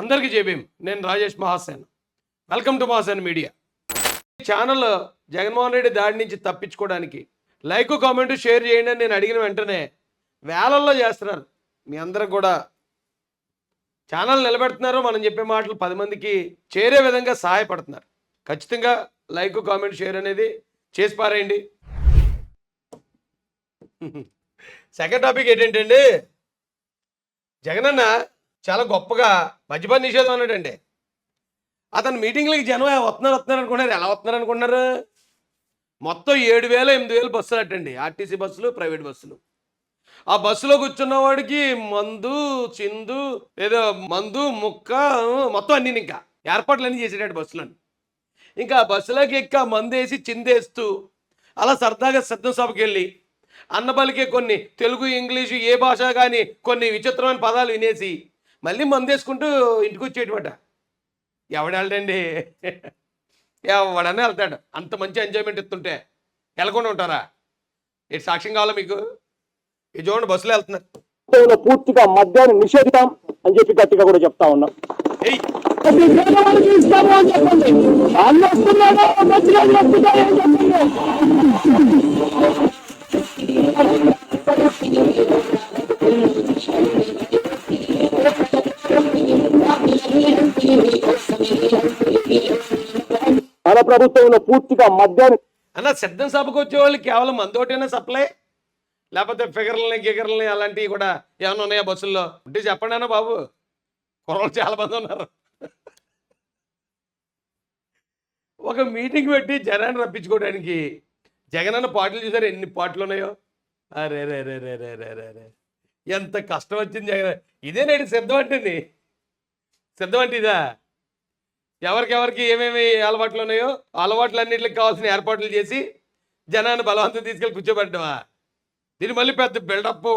అందరికీ జేబీం నేను Rajesh Mahasen. Welcome to Mahasen media channel Jaganmohan Reddy దాడి నుంచి తప్పించుకోవడానికి లైక్ కామెంట్ షేర్ చేయండి అని నేను అడిగిన వెంటనే వేలల్లో చేస్తున్నారు. మీ అందరూ కూడా ఛానల్ నిలబెడుతున్నారు. మనం చెప్పే మాటలు పది మందికి చేరే విధంగా సహాయపడుతున్నారు. ఖచ్చితంగా లైక్ కామెంట్ షేర్ అనేది చేసి పారేయండి. సెకండ్ టాపిక్ ఏంటంటే జగనన్న చాలా గొప్పగా మద్యపాన నిషేధం అన్నాడండి. అతను మీటింగ్లకి జనం వస్తున్నారు వస్తున్నారు అనుకున్నారు ఎలా వస్తున్నారు అనుకున్నారు మొత్తం ఏడు వేల ఎనిమిది వేలు బస్సులు అట్టండి. ఆర్టీసీ బస్సులు ప్రైవేట్ బస్సులు. ఆ బస్సులో కూర్చున్నవాడికి మందు చిందు ఏదో మందు ముక్క మొత్తం అన్ని ఇంకా. ఏర్పాట్లు అన్నీ బస్సులను ఇంకా బస్సులోకి ఎక్క మందు వేసి చిందేస్తూ అలా సరదాగా సిద్ధం సభకి వెళ్ళి అన్నబలికే కొన్ని తెలుగు ఇంగ్లీషు ఏ భాష కానీ కొన్ని విచిత్రమైన పదాలు వినేసి మళ్ళీ మందేసుకుంటూ ఇంటికి వచ్చేటమాట ఎవడెళ్ళండి ఎవడనే వెళ్తాడు. అంత మంచి ఎంజాయ్మెంట్ ఇస్తుంటే వెళ్ళకుండా ఉంటారా? ఇటు సాక్ష్యం కావాలా మీకు? ఇది చూడండి బస్సులో వెళ్తున్నారు పూర్తిగా మద్యాన్ని నిషేధిస్తాం అని చెప్పి గట్టిగా కూడా చెప్తా ఉన్నాం. చెప్పండి? ప్రభుత్వంలో పూర్తిగా మద్యాన్ని అన్న సిద్ధం సభకు వచ్చే వాళ్ళు కేవలం మందోటైనా సప్లై? లేకపోతే ఫిగర్లని గిగర్లని అలాంటివి కూడా ఏమైనా ఉన్నాయా బస్సుల్లో? ఉంటే చెప్పండి అన్న బాబు. కుర్రలు చాలా మంది ఉన్నారు. ఒక మీటింగ్ పెట్టి జనాన్ని రప్పించుకోవడానికి జగనన్న పాటలు చూసారు? ఎన్ని పాటలు ఉన్నాయో? అరే రే రే రే రే రే రే రే. ఎంత కష్టం వచ్చింది జగన్. ఇదే నేడు సిద్ధం అంటే సిద్ధం అంటే ఇదా? ఎవరికెవరికి ఏమేమి అలవాట్లు ఉన్నాయో అలవాట్లు అలవాట్లన్నింటికి కావాల్సిన ఏర్పాట్లు చేసి జనాన్ని బలవంతం తీసుకెళ్ళి కూర్చోబెట్టడమా? దీని మళ్ళీ పెద్ద బిల్డప్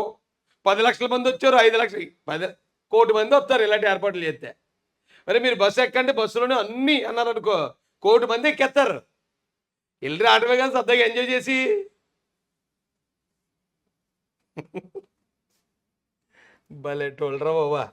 పది లక్షల మంది వచ్చారు ఐదు లక్షలు పది కోటి మంది వస్తారు ఇలాంటి ఏర్పాట్లు చేస్తే. మరి మీరు బస్సు ఎక్కండి బస్సులోనే అన్నీ అన్నారు అనుకో కోటి మంది ఎక్కేస్తారు. వెళ్ళి ఆటమే కానీ సరదాగా ఎంజాయ్ చేసి. భలే టోల్రా బాబా.